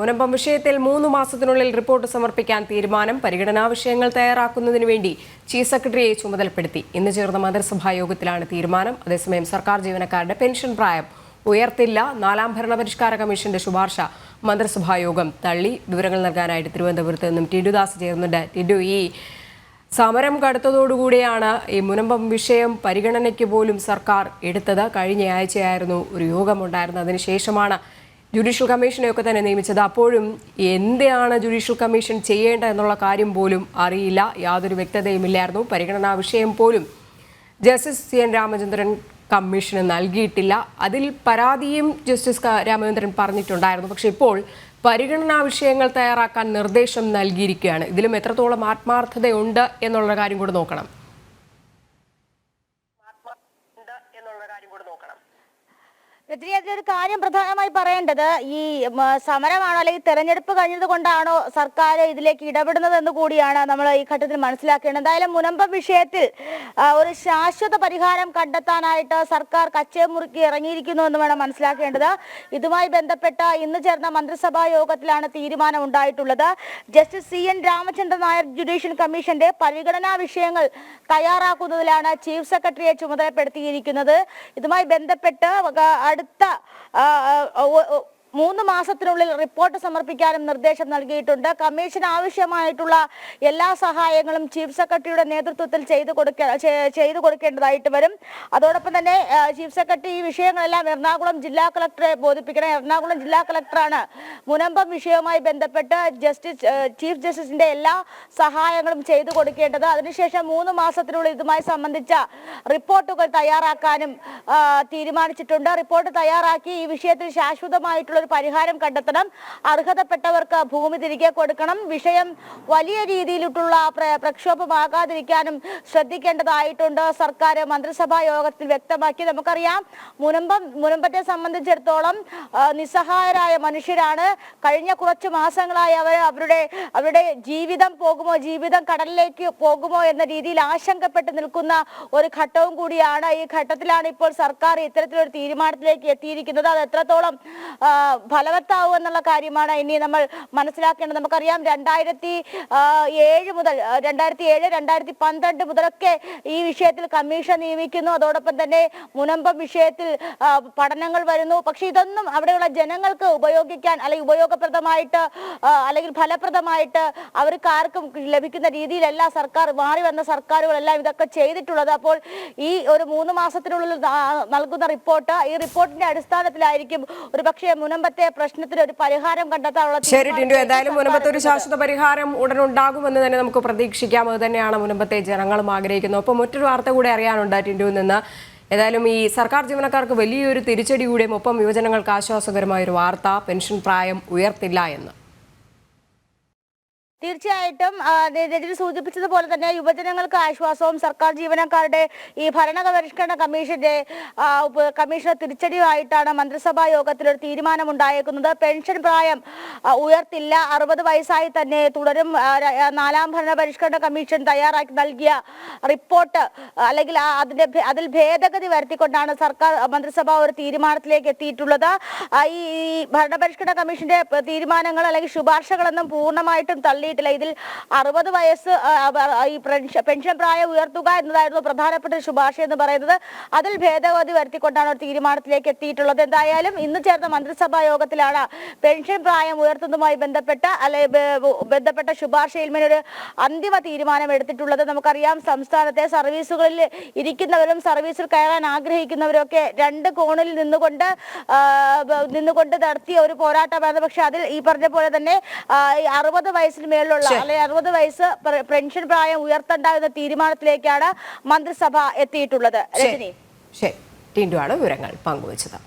മുനമ്പം വിഷയത്തിൽ മൂന്ന് മാസത്തിനുള്ളിൽ റിപ്പോർട്ട് സമർപ്പിക്കാൻ തീരുമാനം. പരിഗണനാ വിഷയങ്ങൾ തയ്യാറാക്കുന്നതിന് വേണ്ടി ചീഫ് സെക്രട്ടറിയെ ചുമതലപ്പെടുത്തി. ഇന്ന് ചേർന്ന മന്ത്രിസഭാ യോഗത്തിലാണ് തീരുമാനം. അതേസമയം സർക്കാർ ജീവനക്കാരുടെ പെൻഷൻ പ്രായം ഉയർത്തില്ല. നാലാം ഭരണപരിഷ്കാര കമ്മീഷന്റെ ശുപാർശ മന്ത്രിസഭാ യോഗം തള്ളി. വിവരങ്ങൾ നൽകാനായിട്ട് തിരുവനന്തപുരത്ത് നിന്നും ടിഡുദാസ് ചേർന്നുണ്ട് ടിഡു ഈ സമരം കടുത്തതോടുകൂടിയാണ് ഈ മുനമ്പം വിഷയം പരിഗണനയ്ക്ക് പോലും സർക്കാർ എടുത്തത്. കഴിഞ്ഞ ആഴ്ചയായിരുന്നു ഒരു യോഗമുണ്ടായിരുന്നു അതിനുശേഷമാണ് ജുഡീഷ്യൽ കമ്മീഷനെയൊക്കെ തന്നെ നിയമിച്ചത്. അപ്പോഴും എന്താണ് ജുഡീഷ്യൽ കമ്മീഷൻ ചെയ്യേണ്ടത് എന്നുള്ള കാര്യം പോലും അറിയില്ല. യാതൊരു വ്യക്തതയുമില്ലായിരുന്നു പരിഗണനാ വിഷയം പോലും ജസ്റ്റിസ് സി എൻ രാമചന്ദ്രൻ കമ്മീഷന് നൽകിയിട്ടില്ല. അതിൽ പരാതിയും ജസ്റ്റിസ് രാമചന്ദ്രൻ പറഞ്ഞിട്ടുണ്ടായിരുന്നു. പക്ഷേ ഇപ്പോൾ പരിഗണനാ വിഷയങ്ങൾ തയ്യാറാക്കാൻ നിർദ്ദേശം നൽകിയിരിക്കുകയാണ്. ഇതിലും എത്രത്തോളം ആത്മാർത്ഥതയുണ്ട് എന്നുള്ള കാര്യം കൂടെ നോക്കണം. രജനി ഒരു കാര്യം പ്രധാനമായി പറയേണ്ടത് ഈ സമരമാണോ അല്ലെങ്കിൽ തെരഞ്ഞെടുപ്പ് കഴിഞ്ഞത് കൊണ്ടാണോ സർക്കാർ ഇതിലേക്ക് ഇടപെടുന്നത് എന്ന് കൂടിയാണ് നമ്മൾ ഈ ഘട്ടത്തിൽ മനസ്സിലാക്കേണ്ടത്. എന്തായാലും മുനമ്പ വിഷയത്തിൽ ഒരു ശാശ്വത പരിഹാരം കണ്ടെത്താനായിട്ട് സർക്കാർ കച്ചേ മുറുക്കി ഇറങ്ങിയിരിക്കുന്നു എന്ന് വേണം മനസ്സിലാക്കേണ്ടത്. ഇതുമായി ബന്ധപ്പെട്ട ഇന്ന് ചേർന്ന മന്ത്രിസഭാ യോഗത്തിലാണ് തീരുമാനം ഉണ്ടായിട്ടുള്ളത്. Justice C N Ramachandran Nair judicial കമ്മീഷന്റെ പരിഗണനാ വിഷയങ്ങൾ തയ്യാറാക്കുന്നതിലാണ് ചീഫ് സെക്രട്ടറിയെ ചുമതലപ്പെടുത്തിയിരിക്കുന്നത്. ഇതുമായി ബന്ധപ്പെട്ട് അടുത്ത മൂന്ന് മാസത്തിനുള്ളിൽ റിപ്പോർട്ട് സമർപ്പിക്കാനും നിർദ്ദേശം നൽകിയിട്ടുണ്ട്. കമ്മീഷൻ ആവശ്യമായിട്ടുള്ള എല്ലാ സഹായങ്ങളും ചീഫ് സെക്രട്ടറിയുടെ നേതൃത്വത്തിൽ ചെയ്തു കൊടുക്ക ചെയ്തു കൊടുക്കേണ്ടതായിട്ട് വരും. അതോടൊപ്പം തന്നെ ചീഫ് സെക്രട്ടറി ഈ വിഷയങ്ങളെല്ലാം എറണാകുളം ജില്ലാ കളക്ടറെ ബോധിപ്പിക്കണം. എറണാകുളം ജില്ലാ കളക്ടറാണ് മുനമ്പം വിഷയവുമായി ബന്ധപ്പെട്ട് ജസ്റ്റിസ് ചീഫ് ജസ്റ്റിസിന്റെ എല്ലാ സഹായങ്ങളും ചെയ്തു കൊടുക്കേണ്ടത്. അതിനുശേഷം മൂന്ന് മാസത്തിനുള്ളിൽ ഇതുമായി സംബന്ധിച്ച റിപ്പോർട്ടുകൾ തയ്യാറാക്കാനും തീരുമാനിച്ചിട്ടുണ്ട്. റിപ്പോർട്ട് തയ്യാറാക്കി ഈ വിഷയത്തിൽ ശാശ്വതമായിട്ടുള്ള ഒരു പരിഹാരം കണ്ടെത്തണം. അർഹതപ്പെട്ടവർക്ക് ഭൂമി തിരികെ കൊടുക്കണം. വിഷയം വലിയ രീതിയിലുള്ള പ്ര- പ്രക്ഷോഭമാകാതിരിക്കാനും ശ്രദ്ധിക്കേണ്ടതായിട്ടുണ്ട്. സർക്കാർ മന്ത്രിസഭാ യോഗത്തിൽ വ്യക്തമാക്കി. നമുക്കറിയാം മുനമ്പം മുനമ്പത്തെ സംബന്ധിച്ചിടത്തോളം നിസ്സഹായരായ മനുഷ്യരാണ്. കഴിഞ്ഞ കുറച്ച് മാസങ്ങളായി അവർ അവരുടെ അവരുടെ ജീവിതം പോകുമോ ജീവിതം കടലിലേക്ക് പോകുമോ എന്ന രീതിയിൽ ആശങ്കപ്പെട്ട് നിൽക്കുന്ന ഒരു ഘട്ടവും കൂടിയാണ് ഈ ഘട്ടത്തിലാണ് ഇപ്പോൾ സർക്കാർ ഇത്തരത്തിലൊരു തീരുമാനത്തിലേക്ക് എത്തിയിരിക്കുന്നത്. അത് എത്രത്തോളം ഫലവത്താവും എന്നുള്ള കാര്യമാണ് ഇനി നമ്മൾ മനസ്സിലാക്കേണ്ടത്. നമുക്കറിയാം രണ്ടായിരത്തി ഏഴ് മുതൽ രണ്ടായിരത്തി ഏഴ് രണ്ടായിരത്തി പന്ത്രണ്ട് മുതലൊക്കെ ഈ വിഷയത്തിൽ കമ്മീഷൻ നിയമിക്കുന്നു. അതോടൊപ്പം തന്നെ മുനമ്പം വിഷയത്തിൽ പഠനങ്ങൾ വരുന്നു. പക്ഷെ ഇതൊന്നും അവിടെയുള്ള ജനങ്ങൾക്ക് ഉപയോഗിക്കാൻ അല്ലെങ്കിൽ ഉപയോഗപ്രദമായിട്ട് അല്ലെങ്കിൽ ഫലപ്രദമായിട്ട് അവർക്ക് ആർക്കും ലഭിക്കുന്ന രീതിയിലല്ല സർക്കാർ മാറി വന്ന സർക്കാരുകളെല്ലാം ഇതൊക്കെ ചെയ്തിട്ടുള്ളത്. അപ്പോൾ ഈ ഒരു മൂന്ന് മാസത്തിനുള്ളിൽ നൽകുന്ന റിപ്പോർട്ട് ഈ റിപ്പോർട്ടിന്റെ അടിസ്ഥാനത്തിലായിരിക്കും ഒരു പക്ഷേ മുനമ്പത്തെ പ്രശ്നത്തിന് ഒരു പരിഹാരം കണ്ടെത്താനുള്ള ശരി ടിൻഡു. എന്തായാലും ഏതായാലും മുനമ്പത്ത് ഒരു ശാശ്വത പരിഹാരം ഉടൻ ഉണ്ടാകുമെന്ന് തന്നെ നമുക്ക് പ്രതീക്ഷിക്കാം. അത് തന്നെയാണ് മുനമ്പത്തെ ജനങ്ങളും ആഗ്രഹിക്കുന്നത്. ഒപ്പം മറ്റൊരു വാർത്ത കൂടെ അറിയാനുണ്ട് ടിൻഡുവിൽ നിന്ന്. ഏതായാലും ഈ സർക്കാർ ജീവനക്കാർക്ക് വലിയൊരു തിരിച്ചടി കൂടിയും ഒപ്പം യുവജനങ്ങൾക്ക് ആശ്വാസകരമായ ഒരു വാർത്ത. പെൻഷൻ പ്രായം ഉയർത്തില്ല എന്ന്. തീർച്ചയായിട്ടും നേതൃത്വം സൂചിപ്പിച്ചതുപോലെ തന്നെ യുവജനങ്ങൾക്ക് ആശ്വാസവും സർക്കാർ ജീവനക്കാരുടെ ഈ ഭരണപരിഷ്കരണ കമ്മീഷന്റെ കമ്മീഷന്റെ തിരിച്ചടിയുമായിട്ടാണ് മന്ത്രിസഭാ യോഗത്തിൽ ഒരു തീരുമാനമുണ്ടായേക്കുന്നത്. പെൻഷൻ പ്രായം ഉയർത്തില്ല. അറുപത് വയസ്സായി തന്നെ തുടരും. നാലാം ഭരണപരിഷ്കരണ കമ്മീഷൻ തയ്യാറാക്കി നൽകിയ റിപ്പോർട്ട് അല്ലെങ്കിൽ അതിന്റെ അതിൽ ഭേദഗതി വരുത്തിക്കൊണ്ടാണ് സർക്കാർ മന്ത്രിസഭ ഒരു തീരുമാനത്തിലേക്ക് എത്തിയിട്ടുള്ളത്. ഈ ഭരണപരിഷ്കരണ കമ്മീഷന്റെ തീരുമാനങ്ങൾ അല്ലെങ്കിൽ ശുപാർശകളൊന്നും പൂർണമായിട്ടും തള്ളിയിട്ടില്ല ഇതിൽ അറുപത് വയസ്സ് ഈ പെൻഷൻ പ്രായം ഉയർത്തുക എന്നതായിരുന്നു പ്രധാനപ്പെട്ട ശുപാർശ എന്ന് പറയുന്നത്. അതിൽ ഭേദഗതി വരുത്തിക്കൊണ്ടാണ് ഒരു തീരുമാനത്തിലേക്ക് എത്തിയിട്ടുള്ളത്. എന്തായാലും ഇന്ന് ചേർന്ന മന്ത്രിസഭാ യോഗത്തിലാണ് പെൻഷൻ പ്രായം ഉയർത്തുന്നതുമായി ബന്ധപ്പെട്ട അല്ലെ ബന്ധപ്പെട്ട ശുപാർശയിൽ ഒരു അന്തിമ തീരുമാനം എടുത്തിട്ടുള്ളത് നമുക്കറിയാം. സംസ്ഥാനത്തെ സർവീസുകളിൽ ഇരിക്കുന്നവരും സർവീസിൽ കയറാൻ ആഗ്രഹിക്കുന്നവരും ഒക്കെ രണ്ട് കോണിൽ നിന്നുകൊണ്ട് നിന്നുകൊണ്ട് നടത്തിയ ഒരു പോരാട്ടമാണ് പക്ഷെ അതിൽ ഈ പറഞ്ഞ പോലെ തന്നെ അറുപത് വയസ്സിന് മേലുള്ള അല്ലെ അറുപത് വയസ്സ് പെൻഷൻ പ്രായം ഉയർത്തണ്ട എന്ന തീരുമാനത്തിലേക്കാണ് മന്ത്രിസഭ എത്തിയിട്ടുള്ളത്. രജനി. ശരി ടിൻഡു ആണ് വിവരങ്ങൾ പങ്കുവച്ചത്.